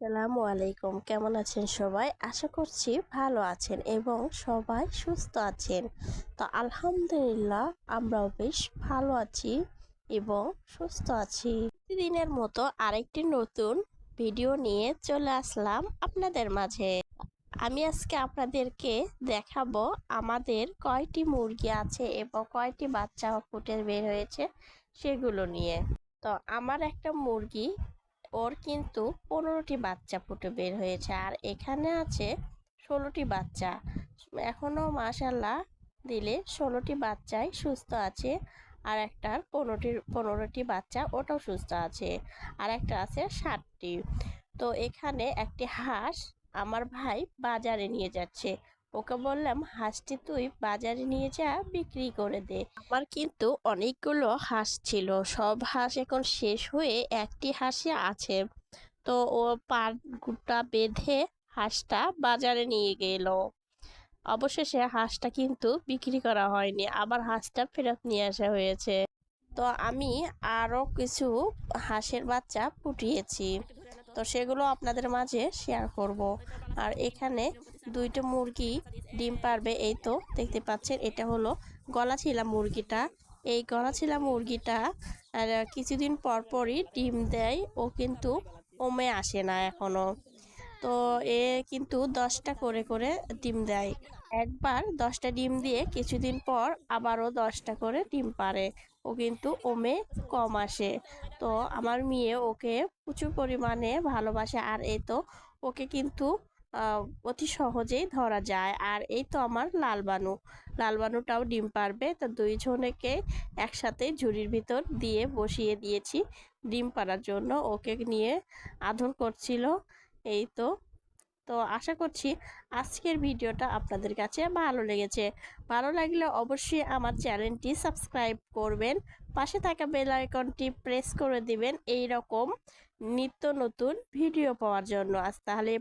আসসালামু আলাইকুম। কেমন আছেন সবাই? আশা করছি ভালো আছেন এবং সবাই সুস্থ আছেন। তো আলহামদুলিল্লাহ আমরাও বেশ ভালো আছি এবং সুস্থ আছি। প্রতিদিনের মতো আরেকটি নতুন ভিডিও নিয়ে চলে আসলাম আপনাদের মাঝে। আমি আজকে আপনাদেরকে দেখাবো আমাদের কয়টি মুরগি আছে এবং কয়টি বাচ্চা ফুটে বের হয়েছে সেগুলো নিয়ে। তো আমার একটা মুরগি ওর কিন্তু পনেরোটি বাচ্চা ফুটে বের হয়েছে, আর এখানে আছে ষোলোটি বাচ্চা। এখনও মাশাল্লাহ দিলে ষোলোটি বাচ্চাই সুস্থ আছে, আর একটার পনেরোটি পনেরোটি বাচ্চা ওটাও সুস্থ আছে, আর একটা আছে ষাটটি। তো এখানে একটি হাঁস আমার ভাই বাজারে নিয়ে যাচ্ছে। ওকে বললাম, হাঁসটি তুই বাজারে নিয়ে যা, বিক্রি করে দে। আমার কিন্তু অনেকগুলো হাঁস ছিল। সব হাঁস এখন শেষ হয়ে একটি হাঁসই আছে। তো ও পাটা বেঁধে হাঁসটা বাজারে নিয়ে গেল। অবশেষে হাঁসটা কিন্তু বিক্রি করা হয়নি। আবার হাঁসটা ফেরত নিয়ে আসা হয়েছে। তো আমি আরও কিছু হাঁসের বাচ্চা ফুটিয়েছি তো সেগুলো আপনাদের মাঝে শেয়ার করব। আর এখানে দুইটা মুরগি ডিম পারবে, এই তো দেখতে পাচ্ছেন, এটা হলো গলাছিলা মুরগিটা। এই গলাছিলা মুরগিটা, আর কিছুদিন পরপরই ডিম দেয়, ও কিন্তু ওমে আসে না এখনও। তো এ কিন্তু দশটা করে করে ডিম দেয়। একবার দশটা ডিম দিয়ে কিছুদিন পর আবারও দশটা করে ডিম পারে ও কিন্তু ওমে কম আসে। তো আমার মেয়ে ওকে প্রচুর পরিমাণে ভালোবাসে আর এই তো ওকে কিন্তু অতি সহজেই ধরা যায়। আর এই তো আমার লালবানু লালবানুটাও ডিম পারবে তো দুইজনকে একসাথে ঝুড়ির ভিতর দিয়ে বসিয়ে দিয়েছি ডিম পাড়ার জন্য। ওকে নিয়ে আদর করছিল। এই তো। তো আশা করছি আজকের ভিডিওটা আপনাদের কাছে ভালো লেগেছে। ভালো লাগলে অবশ্যই আমার চ্যানেলটি সাবস্ক্রাইব করবেন, পাশে থাকা বেল আইকনটি প্রেস করে দিবেন। এই রকম নিত্য নতুন ভিডিও পাওয়ার জন্য। আজ তাহলে